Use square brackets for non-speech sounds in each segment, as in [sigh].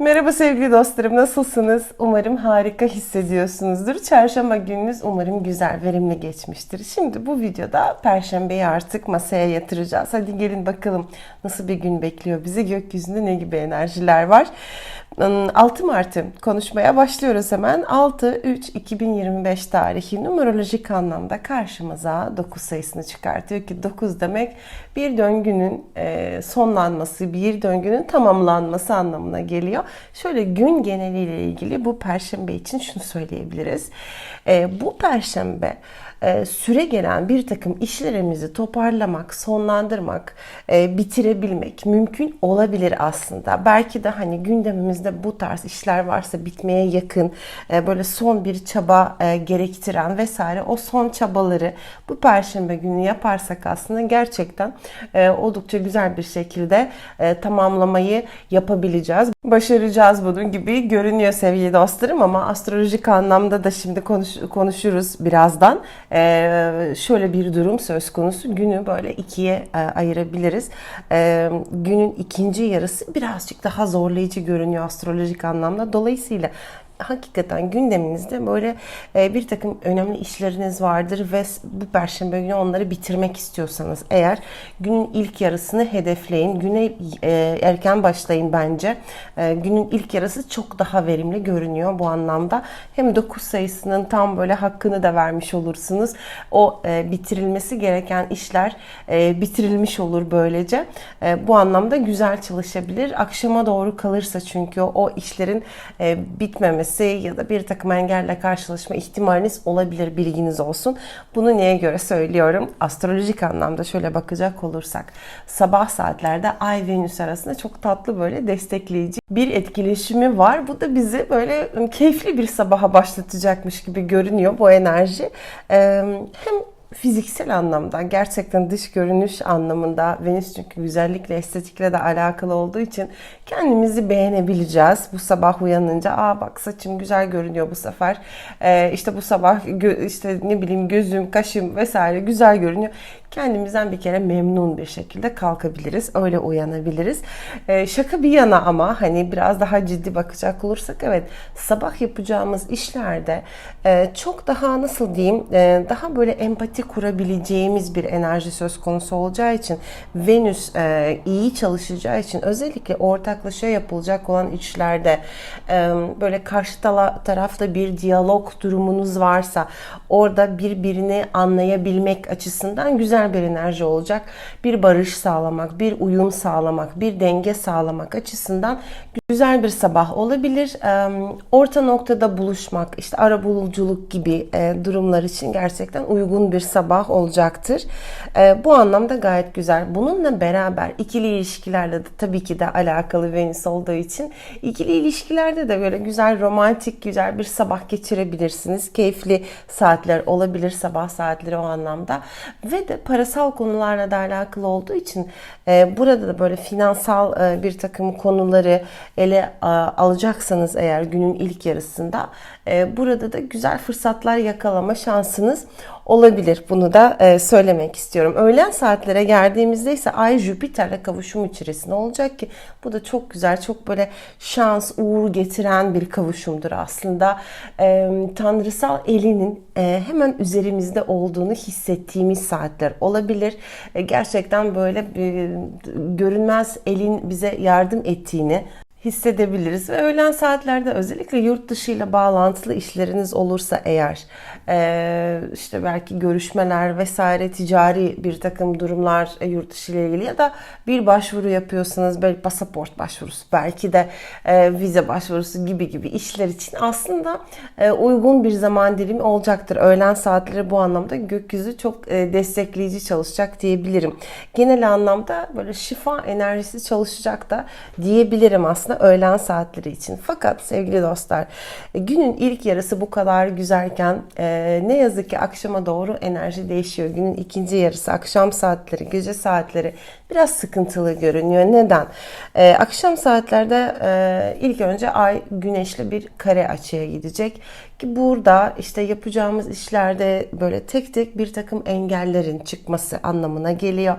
Merhaba sevgili dostlarım nasılsınız? Umarım harika hissediyorsunuzdur. Çarşamba gününüz umarım güzel, verimli geçmiştir. Şimdi bu videoda Perşembeyi artık masaya yatıracağız. Hadi gelin bakalım nasıl bir gün bekliyor bizi, gökyüzünde ne gibi enerjiler var. 6 Mart'ı konuşmaya başlıyoruz hemen. 6-3-2025 tarihi numerolojik anlamda karşımıza 9 sayısını çıkartıyor ki 9 demek bir döngünün e, sonlanması, bir döngünün tamamlanması anlamına geliyor. Şöyle gün geneliyle ilgili bu perşembe için şunu söyleyebiliriz. E, bu perşembe süre gelen bir takım işlerimizi toparlamak, sonlandırmak, e, bitirebilmek mümkün olabilir aslında. Belki de hani gündemimizde bu tarz işler varsa bitmeye yakın, e, böyle son bir çaba gerektiren vesaire o son çabaları bu perşembe günü yaparsak aslında gerçekten oldukça güzel bir şekilde tamamlamayı yapabileceğiz. Başaracağız bunun gibi görünüyor sevgili dostlarım ama astrolojik anlamda da şimdi konuş, konuşuruz birazdan e, şöyle bir durum söz konusu. Günü böyle ikiye e, ayırabiliriz. E, günün ikinci yarısı birazcık daha zorlayıcı görünüyor astrolojik anlamda. Dolayısıyla hakikaten gündeminizde böyle e, bir takım önemli işleriniz vardır ve bu perşembe günü onları bitirmek istiyorsanız eğer günün ilk yarısını hedefleyin. Güne e, erken başlayın bence. E, günün ilk yarısı çok daha verimli görünüyor bu anlamda. Hem 9 sayısının tam böyle hakkını da vermiş olursunuz. O bitirilmesi gereken işler bitirilmiş olur böylece. Bu anlamda güzel çalışabilir. Akşama doğru kalırsa çünkü o işlerin bitmemesi gelmesi ya da bir takım engelle karşılaşma ihtimaliniz olabilir bilginiz olsun. Bunu neye göre söylüyorum? Astrolojik anlamda şöyle bakacak olursak sabah saatlerde Ay Venüs arasında çok tatlı böyle destekleyici bir etkileşimi var. Bu da bizi böyle keyifli bir sabaha başlatacakmış gibi görünüyor bu enerji. Hem fiziksel anlamda gerçekten dış görünüş anlamında Venüs çünkü güzellikle estetikle de alakalı olduğu için kendimizi beğenebileceğiz. Bu sabah uyanınca aa bak saçım güzel görünüyor bu sefer. Ee, işte bu sabah işte ne bileyim gözüm, kaşım vesaire güzel görünüyor kendimizden bir kere memnun bir şekilde kalkabiliriz. Öyle uyanabiliriz. Ee, şaka bir yana ama hani biraz daha ciddi bakacak olursak evet sabah yapacağımız işlerde e, çok daha nasıl diyeyim e, daha böyle empati kurabileceğimiz bir enerji söz konusu olacağı için Venüs e, iyi çalışacağı için özellikle ortaklaşa yapılacak olan işlerde e, böyle karşı tarafta bir diyalog durumunuz varsa orada birbirini anlayabilmek açısından güzel güzel bir enerji olacak. Bir barış sağlamak, bir uyum sağlamak, bir denge sağlamak açısından güzel bir sabah olabilir. Orta noktada buluşmak, işte ara buluculuk gibi e, durumlar için gerçekten uygun bir sabah olacaktır. E, bu anlamda gayet güzel. Bununla beraber ikili ilişkilerle de tabii ki de alakalı Venüs olduğu için ikili ilişkilerde de böyle güzel romantik güzel bir sabah geçirebilirsiniz. Keyifli saatler olabilir sabah saatleri o anlamda. Ve de parasal konularla da alakalı olduğu için e, burada da böyle finansal e, bir takım konuları ele e, alacaksanız eğer günün ilk yarısında e, burada da güzel fırsatlar yakalama şansınız olabilir. Bunu da e, söylemek istiyorum. Öğlen saatlere geldiğimizde ise Ay Jüpiter'le kavuşum içerisinde olacak ki bu da çok güzel, çok böyle şans, uğur getiren bir kavuşumdur aslında. E, tanrısal elinin e, hemen üzerimizde olduğunu hissettiğimiz saatler olabilir. Gerçekten böyle e, görünmez elin bize yardım ettiğini hissedebiliriz ve öğlen saatlerde özellikle yurt dışı ile bağlantılı işleriniz olursa eğer e, işte belki görüşmeler vesaire ticari bir takım durumlar e, yurt dışı ile ilgili ya da bir başvuru yapıyorsanız belki pasaport başvurusu belki de e, vize başvurusu gibi gibi işler için aslında uygun bir zaman dilimi olacaktır. Öğlen saatleri bu anlamda gökyüzü çok destekleyici çalışacak diyebilirim. Genel anlamda böyle şifa enerjisi çalışacak da diyebilirim aslında aslında öğlen saatleri için. Fakat sevgili dostlar günün ilk yarısı bu kadar güzelken e, ne yazık ki akşama doğru enerji değişiyor. Günün ikinci yarısı akşam saatleri, gece saatleri biraz sıkıntılı görünüyor. Neden? E, akşam saatlerde e, ilk önce ay güneşle bir kare açıya gidecek ki burada işte yapacağımız işlerde böyle tek tek bir takım engellerin çıkması anlamına geliyor.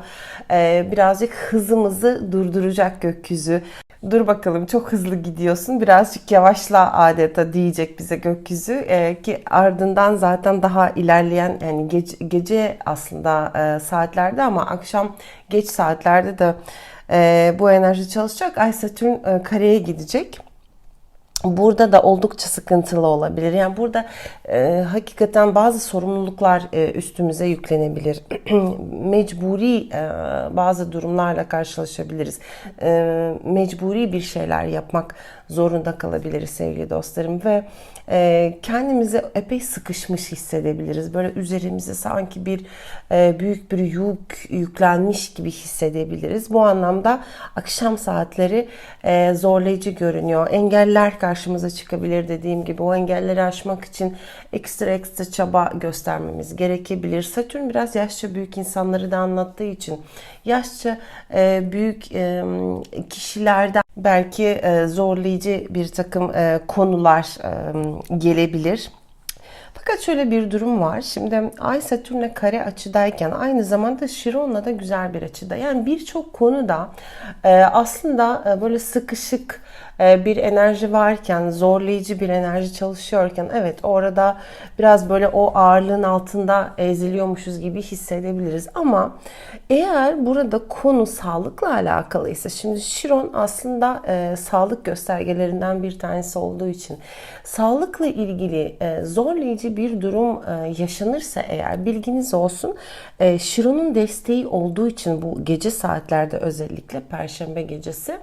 Birazcık hızımızı durduracak gökyüzü dur bakalım çok hızlı gidiyorsun birazcık yavaşla adeta diyecek bize gökyüzü ee, ki ardından zaten daha ilerleyen yani gece, gece aslında e, saatlerde ama akşam geç saatlerde de e, bu enerji çalışacak. Ay Satürn e, kareye gidecek burada da oldukça sıkıntılı olabilir. Yani burada e, hakikaten bazı sorumluluklar e, üstümüze yüklenebilir. [clears throat] mecburi e, bazı durumlarla karşılaşabiliriz. E, mecburi bir şeyler yapmak zorunda kalabiliriz sevgili dostlarım ve e, kendimizi epey sıkışmış hissedebiliriz. Böyle üzerimize sanki bir e, büyük bir yük yüklenmiş gibi hissedebiliriz. Bu anlamda akşam saatleri e, zorlayıcı görünüyor. Engeller karşımıza çıkabilir dediğim gibi. O engelleri aşmak için ekstra ekstra çaba göstermemiz gerekebilir. Satürn biraz yaşça büyük insanları da anlattığı için yaşça e, büyük e, kişilerden belki e, zorlayıcı bir takım e, konular e, gelebilir. Fakat şöyle bir durum var. Şimdi Ay Satürn'le kare açıdayken aynı zamanda Şiron'la da güzel bir açıda. Yani birçok konuda e, aslında e, böyle sıkışık bir enerji varken, zorlayıcı bir enerji çalışıyorken evet orada biraz böyle o ağırlığın altında eziliyormuşuz gibi hissedebiliriz. Ama eğer burada konu sağlıkla alakalıysa, şimdi Şiron aslında e, sağlık göstergelerinden bir tanesi olduğu için sağlıkla ilgili e, zorlayıcı bir durum e, yaşanırsa eğer bilginiz olsun e, Şiron'un desteği olduğu için bu gece saatlerde özellikle Perşembe gecesi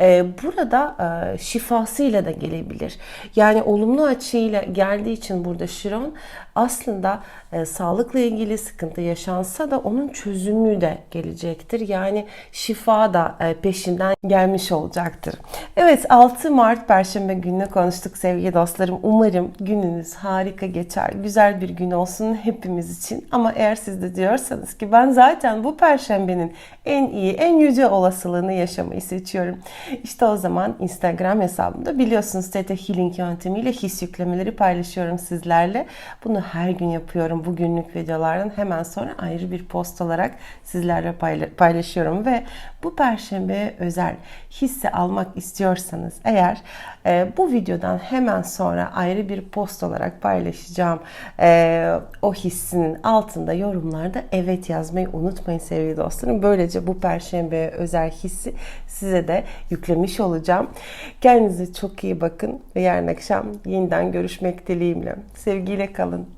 e, burada e, şifasıyla da gelebilir. Yani olumlu açıyla geldiği için burada Şiron aslında e, sağlıkla ilgili sıkıntı yaşansa da onun çözümü de gelecektir. Yani şifa da e, peşinden gelmiş olacaktır. Evet 6 Mart Perşembe gününü konuştuk sevgili dostlarım. Umarım gününüz harika geçer. Güzel bir gün olsun hepimiz için. Ama eğer siz de diyorsanız ki ben zaten bu perşembenin en iyi, en yüce olasılığını yaşamayı seçiyorum. İşte o zaman Instagram hesabımda biliyorsunuz TT Healing yöntemiyle his yüklemeleri paylaşıyorum sizlerle. Bunu her gün yapıyorum. Bugünlük videolardan hemen sonra ayrı bir post olarak sizlerle paylaşıyorum ve bu perşembe özel hisse almak istiyorsanız eğer e, bu videodan hemen sonra ayrı bir post olarak paylaşacağım e, o hissinin altında yorumlarda evet yazmayı unutmayın sevgili dostlarım. Böylece bu perşembe özel hissi size de yüklemiş olacağım. Kendinize çok iyi bakın ve yarın akşam yeniden görüşmek dileğimle. Sevgiyle kalın.